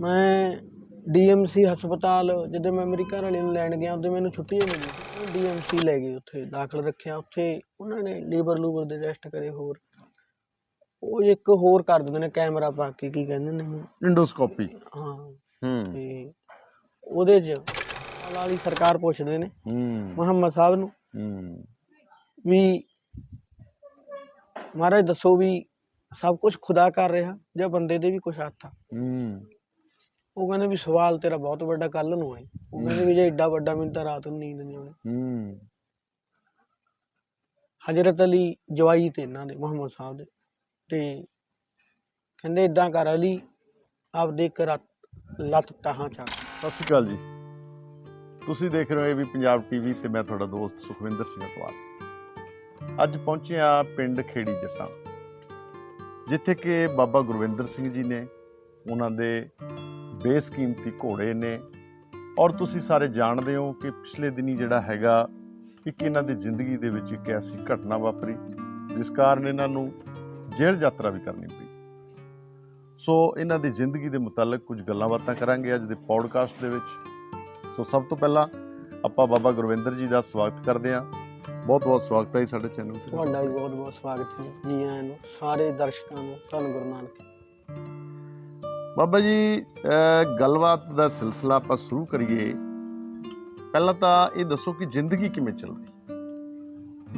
ਮੈਂ ਡੀਐਮਸੀ ਹਸਪਤਾਲ ਜਦੋਂ ਮੈਂ ਮੇਰੀ ਘਰ ਵਾਲੀ ਨੂੰ ਲੈਣ ਗਿਆ ਉਦੋਂ ਮੈਨੂੰ ਛੁੱਟੀ ਹੀ ਮਿਲੀ ਡੀਐਮਸੀ ਲੈ ਗਏ ਉੱਥੇ ਦਾਖਲ ਰੱਖਿਆ। ਉੱਥੇ ਉਹਨਾਂ ਨੇ ਲੀਵਰ ਲੂਵਰ ਦੇ ਟੈਸਟ ਕਰੇ ਹੋਰ। ਉਹ ਇੱਕ ਹੋਰ ਕਰ ਦਿੰਦੇ ਨੇ ਕੈਮਰਾ ਪਾ ਕੇ ਕੀ ਕਹਿੰਦੇ ਨੇ? ਇੰਡੋਸਕੋਪੀ ਹਾਂ। ਹੂੰ। ਤੇ ਉਹਦੇ 'ਚ ਵਾਲੀ ਸਰਕਾਰ ਪੁੱਛਦੇ ਨੇ ਹੂੰ। ਮੁਹੰਮਦ ਸਾਹਿਬ ਨੂੰ ਹੂੰ। ਵੀ ਮਹਾਰਾਜ ਦੱਸੋ ਵੀ ਸਭ ਕੁਝ ਖੁਦਾ ਕਰ ਰਿਹਾ ਜਾਂ ਬੰਦੇ ਦੇ ਵੀ ਕੁਝ ਹੱਥ ਆ। ਹੂੰ। ਉਹ ਕਹਿੰਦੇ ਵੀ ਸਵਾਲ ਤੇਰਾ ਬਹੁਤ ਵੱਡਾ ਕੱਲ ਨੂੰ ਹੈ। ਉਹ ਕਹਿੰਦੇ ਵੀ ਜੇ ਏਡਾ ਵੱਡਾ ਮੈਨੂੰ ਤਾਂ ਰਾਤ ਨੂੰ ਨੀਂਦ ਨਹੀਂ ਆਉਣੀ। ਹੂੰ। ਹਜ਼ਰਤ ਅਲੀ ਜਵਾਈ ਤੇ ਇਹਨਾਂ ਦੇ ਮੁਹੰਮਦ ਸਾਹਿਬ ਦੇ। ਤੇ ਕਹਿੰਦੇ ਇਦਾਂ ਕਰ ਅਲੀ ਆਪ ਦੇਖ ਕਰ ਲੱਤ ਤਾਹਾਂ ਚੱਕ ਸਤਿ ਸ਼੍ਰੀ ਅਕਾਲ ਜੀ। ਤੁਸੀਂ ਦੇਖ ਰਹੇ ਹੋ ਇਹ ਵੀ ਪੰਜਾਬ ਟੀਵੀ ਤੇ ਮੈਂ ਤੁਹਾਡਾ ਦੋਸਤ ਸੁਖਵਿੰਦਰ ਸਿੰਘ ਅਟਵਾਲ। ਅੱਜ ਪਹੁੰਚੇ ਆ ਪਿੰਡ ਖੇੜੀ ਜੱਟਾਂ। ਜਿੱਥੇ ਕਿ ਬਾਬਾ ਗੁਰਵਿੰਦਰ ਸਿੰਘ ਜੀ ਨੇ ਉਹਨਾਂ ਦੇ ਬੇਸਕੀਮਤੀ ਘੋੜੇ ਨੇ। ਔਰ ਤੁਸੀਂ ਸਾਰੇ ਜਾਣਦੇ ਹੋ ਕਿ ਪਿਛਲੇ ਦਿਨੀ ਜਿਹੜਾ ਹੈਗਾ, ਇੱਕ ਇਹਨਾਂ ਦੀ ਜ਼ਿੰਦਗੀ ਦੇ ਵਿੱਚ ਇੱਕ ਐਸੀ ਘਟਨਾ ਵਾਪਰੀ, ਜਿਸ ਕਾਰਨ ਇਹਨਾਂ ਨੂੰ ਜੇਲ੍ਹ ਯਾਤਰਾ ਵੀ ਕਰਨੀ ਪਈ। ਸੋ ਇਹਨਾਂ ਦੀ ਜ਼ਿੰਦਗੀ ਦੇ ਮੁਤਲਕ ਕੁਝ ਗੱਲਾਂ ਬਾਤਾਂ ਕਰਾਂਗੇ ਅੱਜ ਦੇ ਪੌਡਕਾਸਟ ਦੇ ਵਿੱਚ। ਸੋ ਸਭ ਤੋਂ ਪਹਿਲਾਂ ਆਪਾਂ ਬਾਬਾ ਗੁਰਵਿੰਦਰ ਜੀ ਦਾ ਸਵਾਗਤ ਕਰਦੇ ਹਾਂ। ਬਹੁਤ ਬਹੁਤ ਸਵਾਗਤ ਹੈ ਜੀ ਸਾਡੇ ਚੈਨਲ ਤੇ। ਤੁਹਾਡਾ ਵੀ ਬਹੁਤ ਬਹੁਤ ਸਵਾਗਤ ਹੈ ਜੀ ਆਇਆਂ ਨੂੰ ਸਾਰੇ ਦਰਸ਼ਕਾਂ ਨੂੰ ਧੰਨ ਗੁਰੂ ਨਾਨਕ। ਬਾਬਾ ਜੀ ਗੱਲਬਾਤ ਦਾ ਸਿਲਸਿਲਾ ਆਪਾਂ ਸ਼ੁਰੂ ਕਰੀਏ। ਪਹਿਲਾਂ ਤਾਂ ਇਹ ਦੱਸੋ ਕਿ ਜ਼ਿੰਦਗੀ ਕਿਵੇਂ ਚੱਲ ਰਹੀ?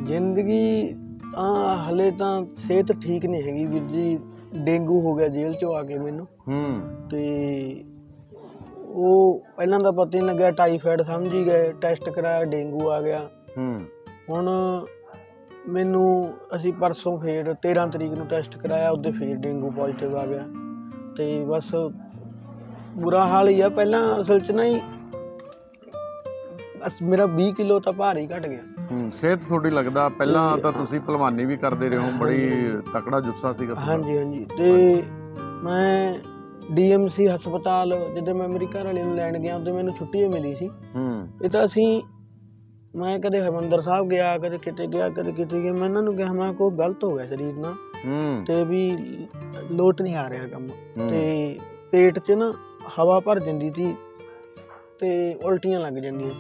ਜ਼ਿੰਦਗੀ ਤਾਂ ਹਲੇ ਤਾਂ ਸਿਹਤ ਠੀਕ ਨਹੀਂ ਹੈਗੀ ਵੀਰ ਜੀ ਡੇਂਗੂ ਹੋ ਗਿਆ ਜੇਲ੍ਹ ਚੋਂ ਆ ਕੇ ਮੈਨੂੰ। ਹੂੰ। ਤੇ ਉਹ ਪਹਿਲਾਂ ਤਾਂ ਪਤਾ ਹੀ ਨਹੀਂ ਲੱਗਿਆ ਟਾਈਫਾਇਡ ਸਮਝੀ ਗਏ ਟੈਸਟ ਕਰਾਇਆ ਡੇਂਗੂ ਆ ਗਿਆ। ਹੂੰ। ਹੁਣ ਮੈਨੂੰ ਅਸੀਂ ਪਰਸੋਂ ਫੇਰ 13 ਤਰੀਕ ਨੂੰ ਟੈਸਟ ਕਰਾਇਆ ਉਹਦੇ ਫੇਰ ਡੇਂਗੂ ਪੋਜ਼ਿਟਿਵ ਆ ਗਿਆ। ਤੇ ਬਸ ਬੁਰਾ ਹਾਲ ਹੀ ਆ ਪਹਿਲਾਂ ਅਸਲ 'ਚ ਨਾ ਹੀ ਅਸ- ਮੇਰਾ 20 ਕਿਲੋ ਤਾਂ ਭਾਰ ਹੀ ਘਟ ਗਿਆ। ਹੂੰ ਸਿਹਤ ਤੁਹਾਡੀ ਲੱਗਦਾ ਪਹਿਲਾਂ ਤਾਂ ਤੁਸੀਂ ਭਲਵਾਨੀ ਵੀ ਕਰਦੇ ਰਹੇ ਹੋ ਬੜੀ ਤਕੜਾ ਜੁੱਸਾ ਸੀਗਾ ਤੁਹਾਡਾ। ਹਾਂਜੀ ਹਾਂਜੀ। ਤੇ ਮੈਂ ਡੀਐਮਸੀ ਹਸਪਤਾਲ ਜਦੋਂ ਮੈਂ ਮੇਰੀ ਘਰ ਵਾਲੀ ਨੂੰ ਲੈਣ ਗਿਆ ਉਦੋਂ ਮੈਨੂੰ ਛੁੱਟੀ ਹੀ ਮਿਲੀ ਸੀ। ਹੂੰ। ਇਹ ਤਾਂ ਅਸੀਂ ਮੈਂ ਕਦੇ ਹਰਮੰਦਰ ਸਾਹਿਬ ਗਿਆ ਕਦੇ ਕਿਤੇ ਗਿਆ ਕਦੇ ਕਿਤੇ ਗਿਆ ਮੈਂ ਇਹਨਾਂ ਨੂੰ ਕਿਹਾ ਮੈਂ ਕੋਈ ਗਲਤ ਹੋ ਗਿਆ ਸਰੀਰ ਨਾਲ ਹੂੰ। ਤੇ ਵੀ ਲੋਟ ਨਹੀਂ ਆ ਰਿਹਾ ਕੰਮ। ਹੂੰ, ਤੇ ਪੇਟ 'ਚ ਨਾ ਹਵਾ ਭਰ ਜਾਂਦੀ ਸੀ ਤੇ ਉਲਟੀਆਂ ਲੱਗ ਜਾਂਦੀਆਂ।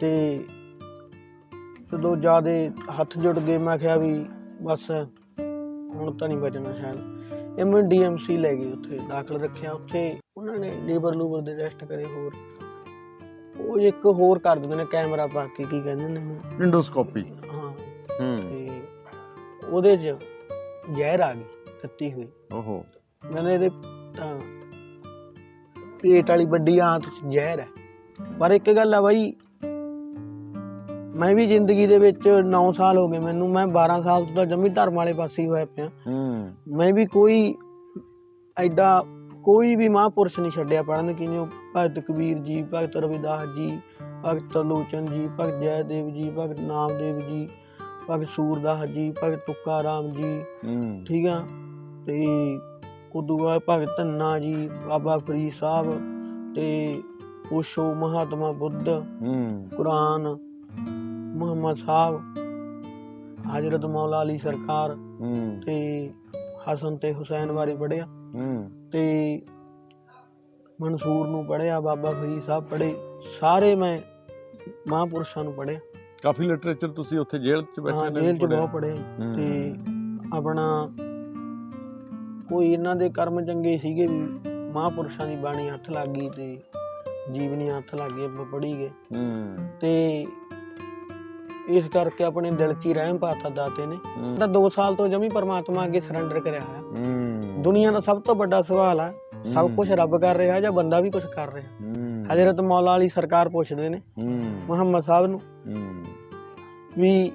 ਤੇ ਜਦੋਂ ਜਿਆਦੇ ਹੱਥ ਜੁੜ ਗਏ ਮੈਂ ਕਿਹਾ ਵੀ ਬਸ ਹੁਣ ਤਾਂ ਨਹੀਂ ਬਚਣਾ ਸ਼ਾਇਦ। ਇਹ ਮੈਂ ਡੀਐਮਸੀ ਲੈ ਗਏ ਉੱਥੇ ਦਾਖਲ ਰੱਖਿਆ। ਉੱਥੇ ਉਹਨਾਂ ਨੇ ਲੀਵਰ ਲੂਵਰ ਦੇ ਟੈਸਟ ਕਰੇ ਹੋਰ। ਉਹ ਇੱਕ ਹੋਰ ਕਰ ਦਿੰਦੇ ਨੇ ਕੈਮਰਾ ਪਾ ਕੇ ਕੀ ਕਹਿੰਦੇ ਨੇ? ਇੰਡੋਸਕੋਪੀ ਹਾਂ। ਹੂੰ। ਤੇ ਉਹਦੇ 'ਚ ਜ਼ਹਿਰ ਆ ਗਈ ਤੱਤੀ ਹੋਈ। ਓਹੋ। ਕਹਿੰਦੇ ਇਹਦੇ ਤਾਂ ਪੇਟ ਵਾਲੀ ਵੱਡੀ ਆਂਤ 'ਚ ਜ਼ਹਿਰ ਹੈ। ਪਰ ਇੱਕ ਗੱਲ ਆ ਬਾਈ ਮੈਂ ਵੀ ਜ਼ਿੰਦਗੀ ਦੇ ਵਿੱਚ 9 ਸਾਲ ਹੋ ਗਏ ਮੈਨੂੰ ਮੈਂ 12 ਸਾਲ ਤੋਂ ਤਾਂ ਜੰਮੀ ਧਰਮ ਵਾਲੇ ਪਾਸੇ ਹੀ ਹੋਇਆ ਪਿਆ। ਹੂੰ। ਮੈਂ ਵੀ ਕੋਈ ਐਡਾ ਕੋਈ ਵੀ ਮਹਾਂਪੁਰਸ਼ ਨਹੀਂ ਛੱਡਿਆ ਪੜਨ ਕਿਵੇਂ ਭਗਤ ਕਬੀਰ ਜੀ ਭਗਤ ਰਵਿਦਾਸ ਜੀ ਭਗਤ ਲੋਚਨ ਜੀ ਭਗਤ ਜੈਦੇਵ ਜੀ ਭਗਤ ਨਾਮਦੇਵ ਜੀ ਭਗਤ ਸੂਰਦਾਸ ਜੀ ਭਗਤ ਤੁੱਕਾ ਰਾਮ ਜੀ। ਠੀਕ ਆ? ਤੇ ਉਦੋਂ ਬਾਅਦ ਭਗਤ ਧੰਨਾ ਜੀ ਬਾਬਾ ਫਰੀਦ ਸਾਹਿਬ ਤੇ ਓਸ਼ੋ ਮਹਾਤਮਾ ਬੁੱਧ ਹੂੰ। ਕੁਰਾਨ ਮੁਹੰਮਦ ਸਾਹਿਬ ਹਜ਼ਰਤ ਮੌਲਾ ਅਲੀ ਸਰਕਾਰ ਹੂੰ। ਤੇ ਹਸਨ ਤੇ ਹੁਸੈਨ ਬਾਰੇ ਪੜ੍ਹਿਆ। ਹੂੰ। ਤੇ ਮਨਸੂਰ ਨੂੰ ਪੜ੍ਹਿਆ ਬਾਬਾ ਫਰੀਦ ਸਾਹਿਬ ਪੜ੍ਹੇ ਸਾਰੇ ਮੈਂ ਮਹਾਂਪੁਰਸ਼ਾਂ ਨੂੰ ਪੜ੍ਹਿਆ। ਕਾਫੀ ਲਿਟਰੇਚਰ ਤੁਸੀਂ ਉੱਥੇ ਜੇਲ੍ਹ 'ਚ ਬੈਠੇ ਹਾਂ ਨੇ ਜੇਲ੍ਹ ਚ। ਬਹੁਤ ਪੜ੍ਹੇ। ਹੂੰ। ਤੇ ਆਪਣਾ ਕੋਈ ਇਹਨਾਂ ਦੇ ਕਰਮ ਚੰਗੇ ਸੀਗੇ ਵੀ ਮਹਾਂਪੁਰਸ਼ਾਂ ਦੀ ਬਾਣੀ ਹੱਥ ਲੱਗ ਗਈ ਤੇ ਜੀਵਨੀ ਹੱਥ ਲੱਗ ਗਈ ਆਪਾਂ ਪੜ੍ਹੀ ਗਏ। ਹੂੰ। ਤੇ ਇਸ ਕਰਕੇ ਆਪਣੇ ਦਿਲ 'ਚ ਹੀ ਰਹਿਮ ਪਾਤਾ ਦਾਤੇ ਨੇ। ਹੂੰ। ਤਾਂ 2 ਸਾਲ ਤੋਂ ਜਮੀ ਪਰਮਾਤਮਾ ਅੱਗੇ ਸਰੈਂਡਰ ਕਰਿਆ ਹੋਇਆ। ਹੂੰ। ਦੁਨੀਆ ਦਾ ਸਭ ਤੋਂ ਵੱਡਾ ਸਵਾਲ ਆ ਸਭ। ਕੁਝ ਰੱਬ ਕਰ ਰਿਹਾ ਜਾਂ ਬੰਦਾ ਵੀ ਕੁਝ ਕਰ ਰਿਹਾ। ਹੂੰ। ਹਜ਼ਰਤ ਮੌਲਾ ਅਲੀ ਸਰਕਾਰ ਪੁੱਛਦੇ ਨੇ ਹੂੰ। ਮੁਹੰਮਦ ਸਾਹਿਬ ਨੂੰ ਹੂੰ। ਵੀ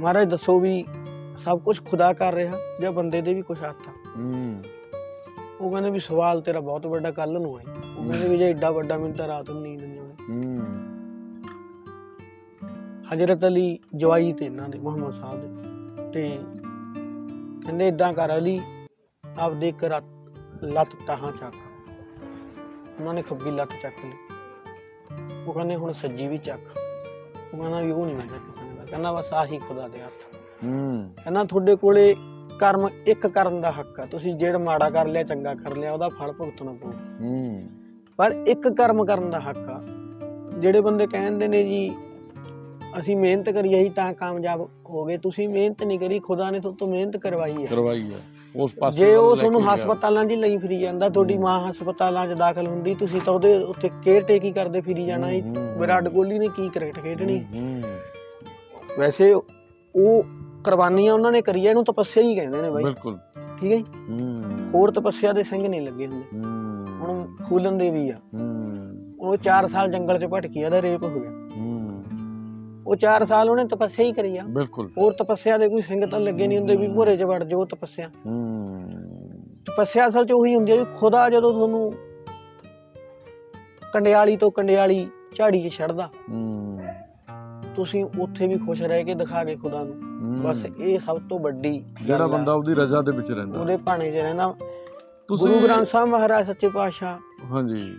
ਮਹਾਰਾਜ ਦੱਸੋ ਵੀ ਸਭ ਕੁਝ ਖੁਦਾ ਕਰ ਰਿਹਾ ਜਾਂ ਬੰਦੇ ਦੇ ਵੀ ਕੁਝ ਹੱਥ ਆ? ਹੂੰ। ਉਹ ਕਹਿੰਦੇ ਵੀ ਸਵਾਲ ਤੇਰਾ ਬਹੁਤ ਵੱਡਾ ਕੱਲ ਨੂੰ ਹੈ। ਉਹ ਕਹਿੰਦੇ ਵੀ ਜੇ ਏਡਾ ਵੱਡਾ ਮੈਨੂੰ ਤਾਂ ਰਾਤ ਨੂੰ ਨੀਂਦ ਨਹੀਂ ਆਉਣੀ ਹੂੰ। ਹਜ਼ਰਤ ਅਲੀ ਜਵਾਈ ਤੇ ਇਹਨਾਂ ਦੇ ਮੁਹੰਮਦ ਸਾਹਿਬ ਦੇ। ਤੇ ਕਹਿੰਦੇ ਇਦਾਂ ਕਰ ਅਲੀ ਆਪ ਦੇਖ ਕਰ ਲੱਤ ਤਾਹਾਂ ਚੱਕ ਉਹਨਾਂ ਨੇ ਖੱਬੀ ਲੱਤ ਚੱਕ ਲਈ। ਉਹ ਕਹਿੰਦੇ ਹੁਣ ਸੱਜੀ ਵੀ ਚੱਕ। ਉਹ ਕਹਿੰਦਾ ਵੀ ਉਹ ਨਹੀਂ ਮੈਂ ਚੱਕ ਸਕਦਾ। ਕਹਿੰਦਾ ਬਸ ਆਹੀ ਖੁਦਾ ਦੇ ਹੱਥ। ਹੂੰ। ਕਹਿੰਦਾ ਤੁਹਾਡੇ ਕੋਲੇ ਕਰਮ ਇੱਕ ਕਰਨ ਦਾ ਹੱਕ ਆ। ਤੁਸੀਂ ਜਿਹੜਾ ਮਾੜਾ ਕਰ ਲਿਆ ਚੰਗਾ ਕਰ ਲਿਆ ਉਹਦਾ ਫਲ ਭੁਗਤਣਾ ਪਊ ਹੂੰ। ਪਰ ਇੱਕ ਕਰਮ ਕਰਨ ਦਾ ਹੱਕ ਆ। ਜਿਹੜੇ ਬੰਦੇ ਕਹਿੰਦੇ ਨੇ ਜੀ ਅਸੀਂ ਮਿਹਨਤ ਕਰੀ ਅਸੀਂ ਤਾਂ ਕਾਮਯਾਬ ਹੋ ਗਏ। ਤੁਸੀਂ ਮਿਹਨਤ ਨਹੀਂ ਕਰੀ ਖੁਦਾ ਨੇ ਤੁਹਾਡੇ ਤੋਂ ਮਿਹਨਤ ਕਰਵਾਈ ਹੈ ਕਰਵਾਈ ਹੈ ਉਸ ਪਾਸੇ ਜੇ ਉਹ ਤੁਹਾਨੂੰ। ਹਸਪਤਾਲਾਂ 'ਚ ਲਈ ਫਿਰੀ ਜਾਂਦਾ ਤੁਹਾਡੀ ਮਾਂ ਹਸਪਤਾਲਾਂ 'ਚ ਦਾਖਲ ਹੁੰਦੀ ਤੁਸੀਂ ਤਾਂ ਉਹਦੇ ਉੱਤੇ ਕੇਅਰ ਟੇਕੀ ਕਰਦੇ ਫਿਰੀ ਜਾਣਾ ਸੀ ਹੂੰ, ਹੂੰ, ਵਿਰਾਟ ਕੋਹਲੀ ਨੇ ਕੀ ਕ੍ਰਿਕਟ ਖੇਡਣੀ? ਵੈਸੇ ਉਹ ਕੁਰਬਾਨੀਆਂ ਉਹਨਾਂ ਨੇ ਕਰੀ ਆ ਇਹਨੂੰ ਤਪੱਸਿਆ ਹੀ ਕਹਿੰਦੇ ਨੇ ਬਾਈ। ਬਿਲਕੁਲ। ਠੀਕ ਹੈ ਜੀ? ਹੋਰ ਤਪੱਸਿਆ ਦੇ ਸਿੰਘ ਨਹੀਂ ਲੱਗੇ ਹੁੰਦੇ। ਹੁਣ ਫੂਲਨ ਦੇਵੀ ਆ। ਹੂੰ। ਉਹ 4 ਸਾਲ ਜੰਗਲ 'ਚ ਭਟਕੀ ਆ ਉਹਦਾ ਰੇਪ ਹੋ ਗਿਆ। ਉਹ 4 ਸਾਲ ਉਹਨੇ ਤਪੱਸਿਆ ਹੀ ਕਰੀ ਆ। ਬਿਲਕੁਲ। ਹੋਰ ਤਪੱਸਿਆ ਦੇ ਕੋਈ ਸਿੰਘ ਤਾਂ ਲੱਗੇ ਨਹੀਂ ਹੁੰਦੇ ਵੀ ਭੋਰੇ 'ਚ ਵੜ ਜਾਓ ਤਪੱਸਿਆ। ਹੂੰ। ਤਪੱਸਿਆ ਅਸਲ 'ਚ ਉਹੀ ਹੁੰਦੀ ਹੈ ਵੀ ਖੁਦਾ ਜਦੋਂ ਤੁਹਾਨੂੰ ਕੰਡਿਆਲੀ ਤੋਂ ਕੰਡਿਆਲੀ ਝਾੜੀ 'ਚ ਛੱਡਦਾ ਹੂੰ। ਤੁਸੀਂ ਉੱਥੇ ਵੀ ਖੁਸ਼ ਰਹਿ ਕੇ ਦਿਖਾ ਕੇ ਖੁਦਾ ਨੂੰ। ਬਸ ਇਹ ਸਭ ਤੋਂ ਵੱਡੀ ਜਿਹੜਾ। ਬੰਦਾ ਉਹਦੀ ਰਜ਼ਾ ਦੇ ਵਿੱਚ ਰਹਿੰਦਾ। ਉਹਦੇ ਭਾਣੇ 'ਚ ਰਹਿੰਦਾ। ਤੁਸੀਂ ਗੁਰੂ ਗ੍ਰੰਥ ਸਾਹਿਬ ਮਹਾਰਾਜ ਸੱਚੇ ਪਾਤਸ਼ਾਹ। ਹਾਂਜੀ।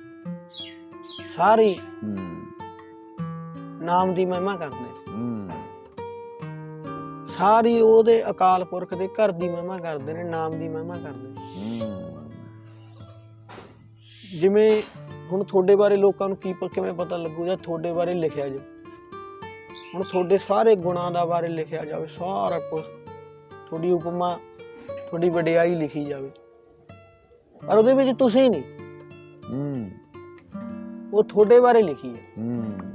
ਸਾਰੀ ਹੂੰ। ਨਾਮ ਦੀ ਮਹਿਮਾ ਕਰਦੇ ਹੂੰ। ਸਾਰੀ ਉਹਦੇ ਅਕਾਲ ਪੁਰਖ ਦੇ ਘਰ ਦੀ ਮਹਿਮਾ ਕਰਦੇ ਨੇ ਨਾਮ ਦੀ ਮਹਿਮਾ ਕਰਦੇ ਹੂੰ। ਜਿਵੇਂ ਹੁਣ ਤੁਹਾਡੇ ਬਾਰੇ ਲੋਕਾਂ ਨੂੰ ਕੀ ਪ- ਕਿਵੇਂ ਪਤਾ ਲੱਗੂ ਜਾਂ ਤੁਹਾਡੇ ਬਾਰੇ ਲਿਖਿਆ ਜਾ ਹੁਣ ਤੁਹਾਡੇ ਸਾਰੇ ਗੁਣਾਂ ਦਾ ਬਾਰੇ ਲਿਖਿਆ ਜਾਵੇ ਸਾਰਾ ਕੁਝ ਤੁਹਾਡੀ ਉਪਮਾ ਤੁਹਾਡੀ ਵਡਿਆਈ ਲਿਖੀ ਜਾਵੇ। ਪਰ ਉਹਦੇ ਵਿੱਚ ਤੁਸੀਂ ਨਹੀਂ। ਹੂੰ। ਉਹ ਤੁਹਾਡੇ ਬਾਰੇ ਲਿਖੀ ਹੈ। ਹੂੰ।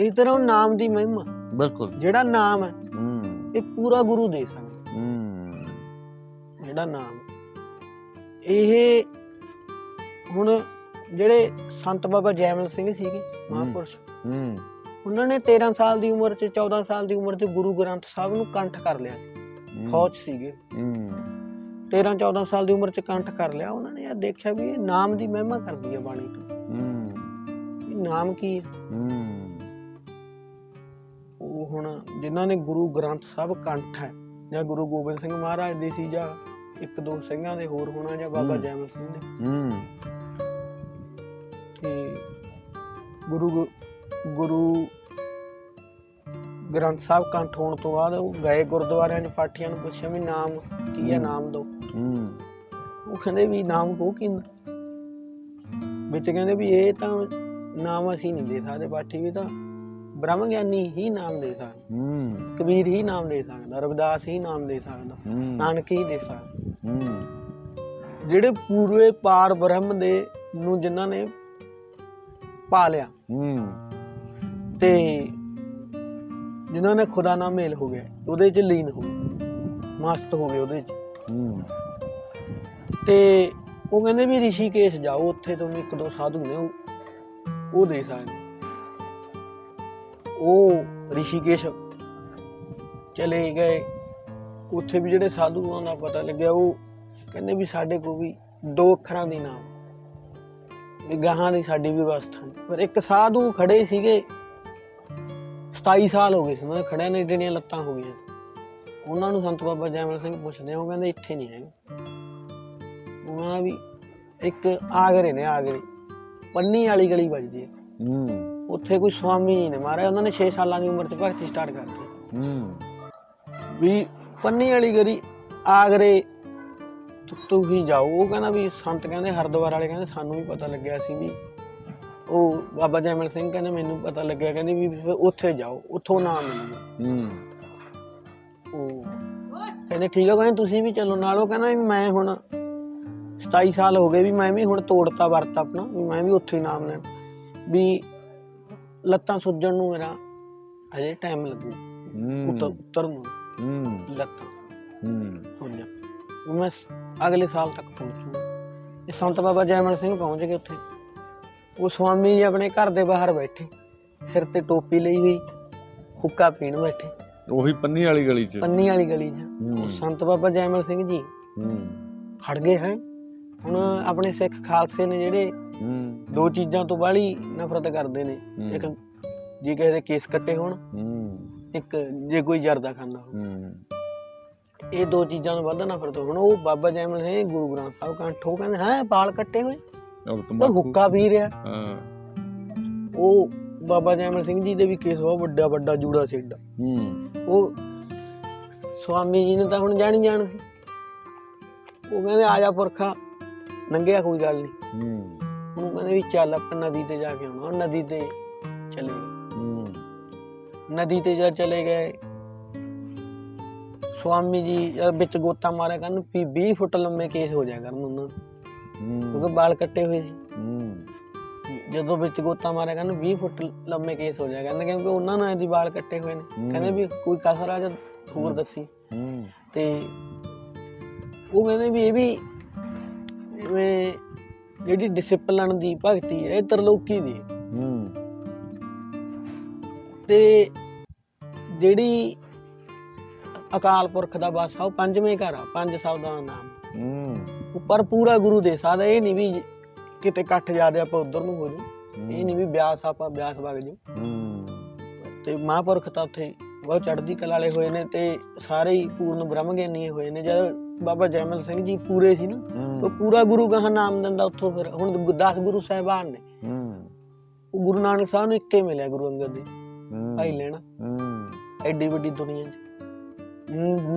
ਇਸ ਤਰ੍ਹਾਂ ਉਹ ਨਾਮ ਦੀ ਮਹਿਮਾ। ਬਿਲਕੁਲ। ਜਿਹੜਾ ਨਾਮ ਹੈ ਹੂੰ। ਇਹ ਪੂਰਾ ਗੁਰੂ ਦੇ ਸਕਦਾ ਹੂੰ। ਜਿਹੜਾ ਨਾਮ। ਇਹ ਹੁਣ ਜਿਹੜੇ ਸੰਤ ਬਾਬਾ ਜੈਮਲ ਸਿੰਘ ਸੀਗੇ ਮਹਾਂਪੁਰਸ਼ ਹੂੰ। ਉਹਨਾਂ ਨੇ 13 ਸਾਲ ਦੀ ਉਮਰ 'ਚ 14 ਸਾਲ ਦੀ ਉਮਰ 'ਚ ਗੁਰੂ ਗ੍ਰੰਥ ਸਾਹਿਬ ਨੂੰ ਕੰਠ ਕਰ ਲਿਆ। ਫੌਜ ਸੀਗੇ। ਹੂੰ। 13 14 ਸਾਲ ਦੀ ਉਮਰ 'ਚ ਕੰਠ ਕਰ ਲਿਆ। ਉਹਨਾਂ ਨੇ ਇਹ ਦੇਖਿਆ ਵੀ ਇਹ ਨਾਮ ਦੀ ਮਹਿਮਾ ਕਰਦੀ ਹੈ ਬਾਣੀ ਤੋਂ। ਹੂੰ। ਇਹ ਨਾਮ ਕੀ ਹੈ? ਹੂੰ। ਜਿਨ੍ਹਾਂ ਨੇ ਗੁਰੂ ਗ੍ਰੰਥ ਸਾਹਿਬ ਕੰਠ ਹੈ ਜਾਂ ਗੁਰੂ ਗੋਬਿੰਦ ਸਿੰਘ ਮਹਾਰਾਜ ਦੇ ਸੀ ਜਾਂ ਇੱਕ ਦੋ ਸਿੰਘਾਂ ਦੇ ਹੋਰ ਹੋਣਾ ਜਾਂ ਬਾਬਾ। ਜੈਮਲ ਸਿੰਘ ਦੇ। ਹੂੰ। ਤੇ ਗੁਰੂ ਗੁਰੂ ਗ੍ਰੰਥ ਸਾਹਿਬ ਕੰਠ ਹੋਣ ਤੋਂ ਬਾਅਦ ਉਹ ਗਏ ਗੁਰਦੁਆਰਿਆਂ 'ਚ ਪਾਠੀਆਂ ਨੂੰ ਪੁੱਛਿਆ ਵੀ ਨਾਮ ਕੀ ਹੈ। ਨਾਮ ਦੋ। ਹੂੰ। ਉਹ ਕਹਿੰਦੇ ਵੀ ਨਾਮ ਕੋ ਕਿੰਦਾ ਵਿੱਚ ਕਹਿੰਦੇ ਵੀ ਇਹ ਤਾਂ ਨਾਮ ਅਸੀਂ ਨਹੀਂ ਦੇ ਸਕਦੇ ਪਾਠੀ ਵੀ ਤਾਂ ਬ੍ਰਹਮ ਗਿਆਨੀ ਹੀ ਨਾਮ ਦੇ ਸਕਦਾ। ਹੂੰ। ਕਬੀਰ ਹੀ ਨਾਮ ਦੇ ਸਕਦਾ ਰਵਿਦਾਸ ਹੀ ਨਾਮ ਦੇ ਸਕਦਾ ਹੂੰ। ਨਾਨਕ ਹੀ ਦੇ ਸਕਦਾ। ਹੂੰ। ਜਿਹੜੇ ਪੂਰੇ ਪਾਰ ਬ੍ਰਹਮ ਦੇ ਨੂੰ ਜਿਨ੍ਹਾਂ ਨੇ ਪਾ ਲਿਆ ਹੂੰ। ਤੇ ਜਿਨ੍ਹਾਂ ਨੇ ਖੁਦਾ ਨਾਲ ਮੇਲ ਹੋ ਗਿਆ ਉਹਦੇ ਚ ਲੀਨ ਹੋ ਗਏ ਮਸਤ ਹੋ ਗਏ ਉਹਦੇ ਚ। ਹੂੰ। ਤੇ ਉਹ ਕਹਿੰਦੇ ਵੀ ਰਿਸ਼ੀਕੇਸ਼ ਜਾਓ ਉੱਥੇ ਤੁਹਾਨੂੰ ਇੱਕ ਦੋ ਸਾਧੂ ਨੇ ਉਹ ਉਹ ਦੇ ਸਕਦੇ। ਉਹ ਰਿਸ਼ੀਕੇਸ਼ ਚਲੇ ਗਏ। ਉੱਥੇ ਵੀ ਜਿਹੜੇ ਸਾਧੂਆਂ ਦਾ ਪਤਾ ਲੱਗਿਆ, ਉਹ ਕਹਿੰਦੇ ਵੀ ਸਾਡੇ ਕੋਲ ਵੀ ਦੋ ਅੱਖਰਾਂ ਦੇ ਨਾਮ ਵੀ ਗਾਹਾਂ ਦੀ ਸਾਡੀ ਵਿਵਸਥਾ ਨਹੀਂ ਪਰ ਇੱਕ ਸਾਧੂ ਖੜੇ ਸੀਗੇ 27 ਸਾਲ ਹੋ ਗਏ ਸੀ। ਉਹਨਾਂ ਦੇ ਖੜਿਆਂ ਨੇ ਜਿਹੜੀਆਂ ਲੱਤਾਂ ਹੋ ਗਈਆਂ। ਉਹਨਾਂ ਨੂੰ ਸੰਤ ਬਾਬਾ ਜੈਮਲ ਸਿੰਘ ਪੁੱਛਦੇ ਆ, ਉਹ ਕਹਿੰਦੇ ਇੱਥੇ ਨਹੀਂ ਹੈਗੇ। ਉਹਨਾਂ ਦਾ ਵੀ ਇੱਕ ਆਗਰੇ ਨੇ, ਆਗਰੇ। ਪੰਨੀ ਵਾਲੀ ਗਲੀ ਵੱਜਦੀ ਹੈ। ਹੂੰ। ਉੱਥੇ ਕੋਈ ਸਵਾਮੀ ਜੀ ਨੇ ਮਾਰਿਆ ਉਹਨਾਂ ਨੇ 6 ਸਾਲਾਂ ਦੀ ਉਮਰ 'ਚ ਭਗਤੀ ਸਟਾਰਟ ਕਰਤੀ ਹੂੰ। ਵੀ ਪੰਨੀ ਵਾਲੀ ਗਲੀ ਆਗਰੇ ਤੁ- ਤੁਸੀਂ ਜਾਓ। ਉਹ ਕਹਿੰਦਾ ਵੀ ਸੰਤ ਕਹਿੰਦੇ ਹਰਦੁਆਰ ਵਾਲੇ ਕਹਿੰਦੇ ਸਾਨੂੰ ਵੀ ਪਤਾ ਲੱਗਿਆ ਸੀ ਵੀ ਉਹ ਬਾਬਾ ਜੈਮਲ ਸਿੰਘ ਕਹਿੰਦੇ ਮੈਨੂੰ ਪਤਾ ਲੱਗਿਆ ਕਹਿੰਦੇ ਵੀ ਫਿਰ ਉੱਥੇ ਜਾਓ ਉੱਥੋਂ ਨਾਮ ਮਿਲੂ। ਹੂੰ। ਉਹ ਕਹਿੰਦੇ ਠੀਕ ਆ ਕਹਿੰਦੇ ਤੁਸੀਂ ਵੀ ਚੱਲੋ ਨਾਲ। ਉਹ ਕਹਿੰਦਾ ਵੀ ਮੈਂ ਹੁਣ 27 ਸਾਲ ਹੋ ਗਏ ਵੀ ਮੈਂ ਵੀ ਹੁਣ ਤੋੜਤਾ ਵਰਤ ਆਪਣਾ ਵੀ ਮੈਂ ਵੀ ਉੱਥੇ ਹੀ ਨਾਮ ਲੈਣ। ਵੀ ਲੱਤਾਂ ਸੁੱਜਣ ਨੂੰ ਮੇਰਾ ਹਜੇ ਟਾਈਮ ਲੱਗੂ ਉੱਤਰ ਉੱਤਰ ਨੂੰ। ਹੂੰ। ਲੱਤਾਂ। ਹੂੰ। ਸੁੱਜਣ ਵੀ ਮੈਂ ਅਗਲੇ ਸਾਲ ਤੱਕ ਪਹੁੰਚੂਗਾ। ਇਹ ਸੰਤ ਬਾਬਾ ਜੈਮਲ ਸਿੰਘ ਪਹੁੰਚ ਗਏ ਉੱਥੇ। ਉਹ ਸਵਾਮੀ ਜੀ ਆਪਣੇ ਘਰ ਦੇ ਬਾਹਰ ਬੈਠੇ। ਸਿਰ ਤੇ ਟੋਪੀ ਲਈ ਹੋਈ ਹੁੱਕਾ ਪੀਣ ਬੈਠੇ। ਉਹੀ ਪੰਨੀ ਵਾਲੀ ਗਲੀ ਚ। ਪੰਨੀ ਵਾਲੀ ਗਲੀ 'ਚ। ਉਹ ਸੰਤ ਬਾਬਾ ਜੈਮਲ ਸਿੰਘ ਜੀ। ਹੂੰ। ਖੜ ਗਏ ਹੈ। ਹੁਣ ਆਪਣੇ ਸਿੱਖ ਖਾਲਸੇ ਨੇ ਜਿਹੜੇ ਹੂੰ। ਦੋ ਚੀਜ਼ਾਂ ਤੋਂ ਬਾਹਲੀ ਨਫ਼ਰਤ ਕਰਦੇ ਨੇ। ਹੂੰ। ਇੱਕ ਜੇ ਕਿਸੇ ਦੇ ਕੇਸ ਕੱਟੇ ਹੋਣ ਹੂੰ। ਇੱਕ ਜੇ ਕੋਈ ਜਰਦਾ ਖਾਂਦਾ ਹੋਵੇ। ਹੂੰ। ਇਹ ਦੋ ਚੀਜ਼ਾਂ ਤੋਂ ਵੱਧ ਨਫ਼ਰਤ ਹੁਣ। ਉਹ ਬਾਬਾ ਜੈਮਲ ਸਿੰਘ ਗੁਰੂ ਗ੍ਰੰਥ ਸਾਹਿਬ ਕੰਠ ਕਹਿੰਦੇ ਹੈ ਬਾਲ ਕੱਟੇ ਹੋਏ? ਉਹ ਹੁੱਕਾ ਪੀ ਰਿਹਾ। ਹਾਂ। ਉਹ ਬਾਬਾ ਜੈਮਲ ਸਿੰਘ ਜੀ ਦੇ ਵੀ ਕੇਸ ਬਹੁਤ ਵੱਡਾ ਵੱਡਾ ਜੂੜਾ ਸਿੱਡਾ ਹੂੰ। ਉਹ ਸਵਾਮੀ ਜੀ ਨੇ ਤਾਂ ਹੁਣ ਜਾਣੀ ਜਾਣ ਸੀ ਉਹ ਕਹਿੰਦੇ ਆ ਜਾ ਪੁਰਖਾ। ਨੰਗਿਆ ਕੋਈ ਗੱਲ ਨਹੀਂ। ਹੂੰ। ਉਹਨੂੰ ਕਹਿੰਦੇ ਵੀ ਚੱਲ ਆਪਾਂ ਨਦੀ ਤੇ ਜਾ ਕੇ ਆਉਣਾ। ਉਹ ਨਦੀ ਤੇ ਚਲੇ ਗਏ। ਹੂੰ। ਨਦੀ ਤੇ ਜਦ ਚਲੇ ਗਏ ਸਵਾਮੀ ਜੀ ਵਿੱਚ ਗੋਤਾ ਮਾਰਿਆ ਕਰਨ ਵੀ 20 ਫੁੱਟ ਲੰਮੇ ਕੇਸ ਹੋ ਜਾਇਆ ਕਰਨ ਉਹਨਾਂ ਦੇ, ਕਿਉਂਕਿ ਵਾਲ ਕੱਟੇ ਹੋਏ ਸੀ। ਹੂੰ। ਜਦੋਂ ਵਿੱਚ ਗੋਤਾ ਮਾਰਿਆ ਕਰਨ 20 ਫੁੱਟ ਲੰਮੇ ਕੇਸ ਹੋ ਜਾਇਆ ਕਰਨ। ਕਿਉਂਕਿ ਉਹਨਾਂ ਨਾਲ ਇਹਦੀ ਵਾਲ ਕੱਟੇ ਹੋਏ ਨੇ। ਹੂੰ। ਕਹਿੰਦੇ ਵੀ ਕੋਈ ਕਸਰ ਆ ਜਾਂ ਹੋਰ ਹੂੰ। ਦੱਸੀ। ਹੂੰ। ਤੇ ਉਹ ਕਹਿੰਦੇ ਵੀ ਇਹ ਵੀ ਜਿਵੇਂ ਜਿਹੜੀ ਡਿਸਪਲਨ ਦੀ ਭਗਤੀ ਹੈ ਇਹ ਤਰਲੋਕੀ ਦੀ ਹੈ। ਹੂੰ। ਤੇ ਜਿਹੜੀ ਅਕਾਲ ਪੁਰਖ ਦਾ ਬਾਸਾ ਉਹ ਪੰਜਵੇਂ ਘਰ ਆ ਪੰਜ ਸ਼ਬਦਾਂ ਦਾ ਨਾਮ। ਹੂੰ। ਉੱਪਰ ਪੂਰਾ ਗੁਰੂ ਦੇ ਸਕਦਾ ਇਹ ਨਹੀਂ ਵੀ ਕਿਤੇ ਇਕੱਠ ਜਾਦੇ ਆਪਾਂ ਉਧਰ ਨੂੰ ਹੋ ਜਾਓ ਇਹ ਨਹੀਂ ਵੀ ਬਿਆਸ ਆਪਾਂ ਬਿਆਸ ਵਗ ਜਾਓ ਹੂੰ। ਤੇ ਮਹਾਂਪੁਰਖ ਤਾਂ ਉੱਥੇ ਬਹੁਤ ਚੜ੍ਹਦੀ ਕਲਾ ਵਾਲੇ ਹੋਏ ਨੇ ਤੇ ਸਾਰੇ ਹੀ ਪੂਰਨ ਬ੍ਰਹਮ ਗਿਆਨੀ ਹੋਏ ਨੇ। ਜਦ ਬਾਬਾ ਜੈਮਲ ਸਿੰਘ ਜੀ ਪੂਰੇ ਸੀ ਨਾ। ਉਹ ਪੂਰਾ ਗੁਰੂ ਗਾਹਾਂ ਨਾਮ ਦਿੰਦਾ ਉੱਥੋਂ ਫਿਰ। ਹੁਣ 10 ਗੁਰੂ ਸਾਹਿਬਾਨ ਨੇ। ਹੂੰ। ਉਹ ਗੁਰੂ ਨਾਨਕ ਸਾਹਿਬ ਨੂੰ ਇੱਕੇ ਮਿਲਿਆ ਗੁਰੂ ਅੰਗਦ ਦੇ ਭਾਈ ਲੈਣਾ। ਹੂੰ। ਐਡੀ ਵੱਡੀ ਦੁਨੀਆ 'ਚ।